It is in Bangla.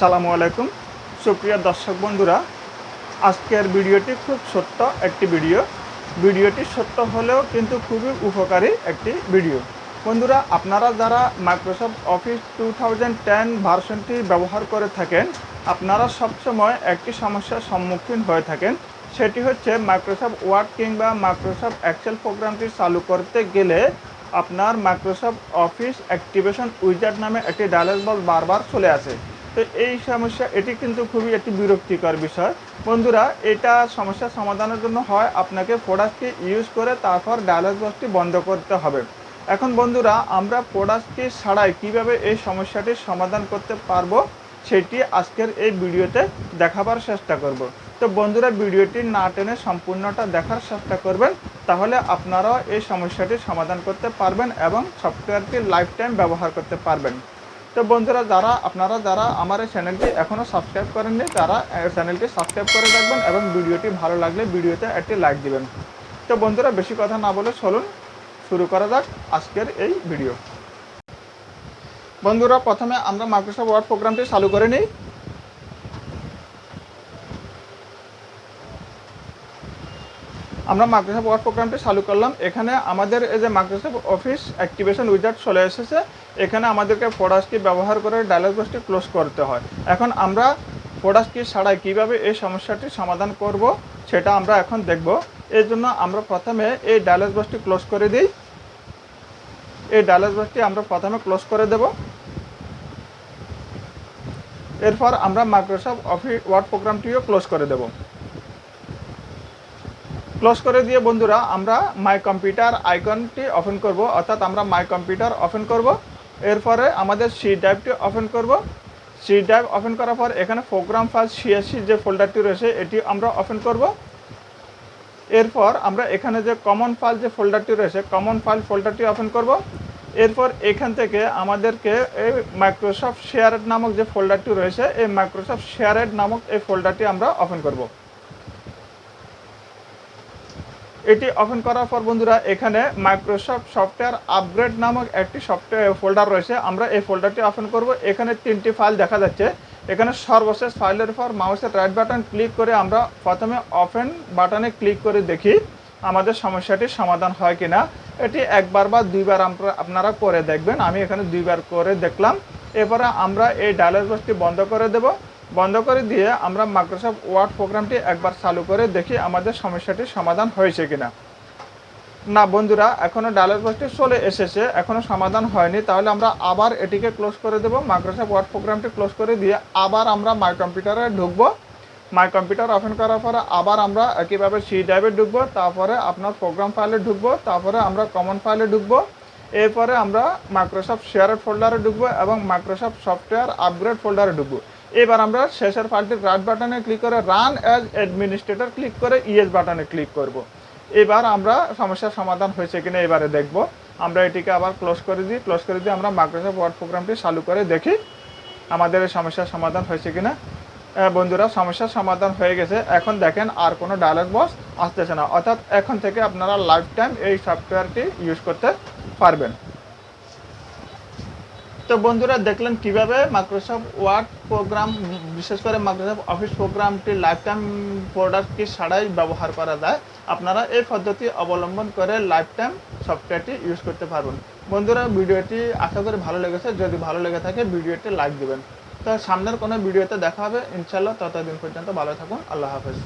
আসসালামু আলাইকুম। সুপ্রিয় দর্শক বন্ধুরা, আজকের ভিডিওটি খুব ছোট্ট একটি ভিডিও। ভিডিওটি ছোট্ট হলেও কিন্তু খুবই উপকারী একটি ভিডিও। বন্ধুরা, আপনারা যারা Microsoft office two thousand ten ভার্সনটি ব্যবহার করে থাকেন, আপনারা সবসময় একটি সমস্যার সম্মুখীন হয়ে থাকেন। সেটি হচ্ছে মাইক্রোসফট ওয়ার্ড কিংবা মাইক্রোসফট এক্সেল প্রোগ্রামটি চালু করতে গেলে আপনার মাইক্রোসফট অফিস অ্যাক্টিভেশন উইজার্ড নামে একটি ডায়ালগ বল বারবার চলে আসে। তো এই সমস্যা, এটি কিন্তু খুবই একটি বিরক্তিকর বিষয়। বন্ধুরা, এটা সমস্যা সমাধানের জন্য হয় আপনাকে প্রোডাক্টটি ইউজ করে তারপর ডায়ালগ বক্সটি বন্ধ করতে হবে। এখন বন্ধুরা, আমরা প্রোডাক্টটি ছাড়াই কীভাবে এই সমস্যাটির সমাধান করতে পারব, সেটি আজকের এই ভিডিওতে দেখাবার চেষ্টা করব। তো বন্ধুরা, ভিডিওটি না টেনে সম্পূর্ণটা দেখার চেষ্টা করবেন, তাহলে আপনারাও এই সমস্যাটির সমাধান করতে পারবেন এবং সফটওয়্যারটি লাইফ টাইম ব্যবহার করতে পারবেন। তো বন্ধুরা, যারা, আপনারা যারা আমার এই চ্যানেলটি এখনও সাবস্ক্রাইব করেননি, তারা চ্যানেলটি সাবস্ক্রাইব করে রাখবেন এবং ভিডিওটি ভালো লাগলে ভিডিওতে একটি লাইক দিবেন। তো বন্ধুরা, বেশি কথা না বলে চলুন শুরু করা যাক আজকের এই ভিডিও বন্ধুরা, প্রথমে আমরা মাইক্রোসফট ওয়ার্ড প্রোগ্রামটি চালু করে নিই। আমরা মাইক্রোসফট ওয়ার্ড প্রোগ্রামটি চালু করলাম। এখানে আমাদের এই যে মাইক্রোসফট অফিস অ্যাক্টিভেশন উইজার্ড চলে এসেছে। এখানে আমাদেরকে ফোডাস কি ব্যবহার করে ডায়লগ বক্সটি ক্লোজ করতে হয়। এখন আমরা ফোডাস কি ছাড়াই কীভাবে এই সমস্যাটি সমাধান করব, সেটা আমরা এখন দেখব। এর জন্য আমরা প্রথমে এই ডায়লগ বক্সটি ক্লোজ করে দিই। এই ডায়লগ বক্সটি আমরা প্রথমে ক্লোজ করে দেব। এরপর আমরা মাইক্রোসফট অফিস ওয়ার্ড প্রোগ্রামটিও ক্লোজ করে দেবো। ক্লোজ করে দিয়ে বন্ধুরা, আমরা মাই কম্পিউটার আইকনটি ওপেন করব, অর্থাৎ আমরা মাই কম্পিউটার ওপেন করব। এরপরে আমাদের সি ড্রাইভটি ওপেন করব। সি ড্রাইভ ওপেন করার পর এখানে প্রোগ্রাম ফাইল সিএসসি যে ফোল্ডারটি রয়েছে, এটি আমরা ওপেন করব। এরপর আমরা এখানে যে কমন ফাইল যে ফোল্ডারটি রয়েছে কমন ফাইল ফোল্ডারটি ওপেন করব। এরপর এখান থেকে আমাদেরকে এই মাইক্রোসফট শেয়ারেড নামক যে ফোল্ডারটি রয়েছে, এই মাইক্রোসফট শেয়ারেড নামক এই ফোল্ডারটি আমরা ওপেন করব। এটি ওপেন করার পর বন্ধুরা, এখানে মাইক্রোসফট সফটওয়্যার আপগ্রেড নামক একটি সফটওয়্যার ফোল্ডার রয়েছে। আমরা এই ফোল্ডারটি ওপেন করব। এখানে তিনটি ফাইল দেখা যাচ্ছে। এখানে সর্বশেষ ফাইলের পর মাউসের রাইট বাটন ক্লিক করে আমরা প্রথমে ওপেন বাটনে ক্লিক করে দেখি আমাদের সমস্যাটি সমাধান হয় কি না এটি একবার বা দুইবার আপনারা করে দেখবেন। আমি এখানে দুইবার করে দেখলাম। এরপরে আমরা এই ডায়ালগ বক্সটি বন্ধ করে দেব। বন্ধ করে দিয়ে আমরা মাইক্রোসফট ওয়ার্ড প্রোগ্রামটি একবার চালু করে দেখি আমাদের সমস্যাটির সমাধান হয়েছে কিনা। না বন্ধুরা এখনও ডায়ালগ বক্সটি চলে এসেছে এখনও সমাধান হয়নি। তাহলে আমরা আবার এটিকে ক্লোজ করে দেবো। মাইক্রোসফট ওয়ার্ড প্রোগ্রামটি ক্লোজ করে দিয়ে আবার আমরা মাই কম্পিউটারে ঢুকবো। মাই কম্পিউটার ওপেন করার পরে আবার আমরা একইভাবে সি ড্রাইভে ঢুকবো, তারপরে আপনার প্রোগ্রাম ফাইলে ঢুকবো, তারপরে আমরা কমন ফাইলে ঢুকবো। এরপরে আমরা মাইক্রোসফট শেয়ারের ফোল্ডারে ঢুকবো এবং মাইক্রোসফট সফটওয়্যার আপগ্রেড ফোল্ডারে ঢুকবো। এবার আমরা শেষের ফাইলটির রাইট বাটনে ক্লিক করে রান অ্যাজ অ্যাডমিনিস্ট্রেটর ক্লিক করে ইএস বাটনে ক্লিক করব। এবার আমরা সমস্যার সমাধান হয়েছে কিনা এবারে দেখব। আমরা এটিকে আবার ক্লোজ করে দিই। ক্লোজ করে দিয়ে আমরা মাইক্রোসফট ওয়ার্ড প্রোগ্রামটি চালু করে দেখি আমাদের এই সমস্যার সমাধান হয়েছে কিনা। বন্ধুরা, সমস্যার সমাধান হয়ে গেছে। এখন দেখেন আর কোনো ডায়ালগ বক্স আসতেছে না। অর্থাৎ এখন থেকে আপনারা লাইফ টাইম এই সফটওয়্যারটি ইউজ করতে পারবেন। তো বন্ধুরা, দেখলেন কীভাবে মাইক্রোসফট ওয়ার্ড প্রোগ্রাম বিশেষ করে মাইক্রোসফট অফিস প্রোগ্রামটি লাইফ টাইম প্রোডাক্টটি ছাড়াই ব্যবহার করা যায়। আপনারা এই পদ্ধতি অবলম্বন করে লাইফ টাইম সফটওয়্যারটি ইউজ করতে পারবেন। বন্ধুরা, ভিডিওটি আশা করি ভালো লেগেছে। যদি ভালো লেগে থাকে ভিডিওটি লাইক দেবেন। তো সামনের কোনো ভিডিওতে দেখা হবে। ইনশাল্লাহ ততদিন পর্যন্ত ভালো থাকুন। আল্লাহ হাফেজ।